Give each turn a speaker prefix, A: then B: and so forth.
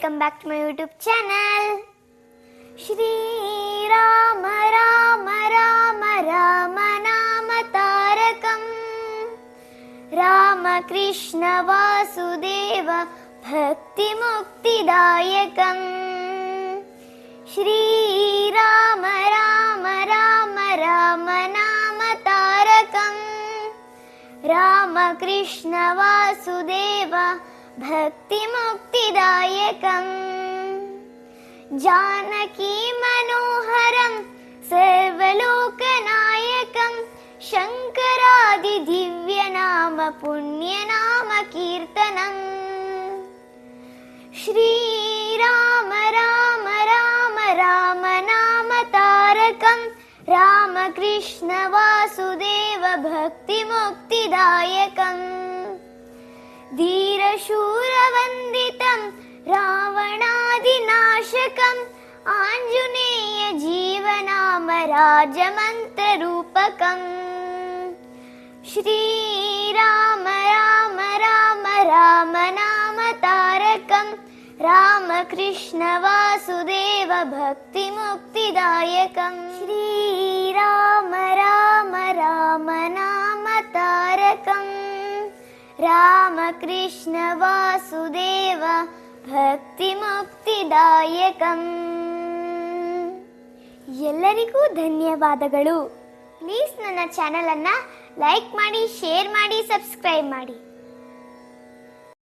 A: YouTube channel. Shri Rama Rama Rama Rama Nama Tarakam. Rama Krishna Vasudeva Bhakti Muktidayakam Shri Rama Rama Rama Rama Nama Tarakam. Ramakrishna Vasudev भक्तिमुक्तिदायकम्। Janaki मनोहरं सर्वलोकनायकं शङ्करादिदिव्यनाम पुण्यनाम कीर्तनम्। श्रीराम राम राम राम नाम तारकं रामकृष्ण वासुदेव भक्तिमुक्तिदायकम् धीरशूरवन्दितं रावणादिनाशकम् आञ्जनेय जीवनाम राजमन्त्ररूपकम् श्रीराम राम राम राम नाम तारकं रामकृष्ण वासुदेव भक्तिमुक्तिदायकम्। श्रीराम रामकृष्ण वासुदेव ಭಕ್ತಿಮುಕ್ತಿದಾಯಕಂ ಎಲ್ಲರಿಗೂ ಧನ್ಯವಾದಗಳು ಪ್ಲೀಸ್ ನನ್ನ ಚಾನಲನ್ನು ಲೈಕ್ ಮಾಡಿ ಶೇರ್ ಮಾಡಿ ಸಬ್ಸ್ಕ್ರೈಬ್ ಮಾಡಿ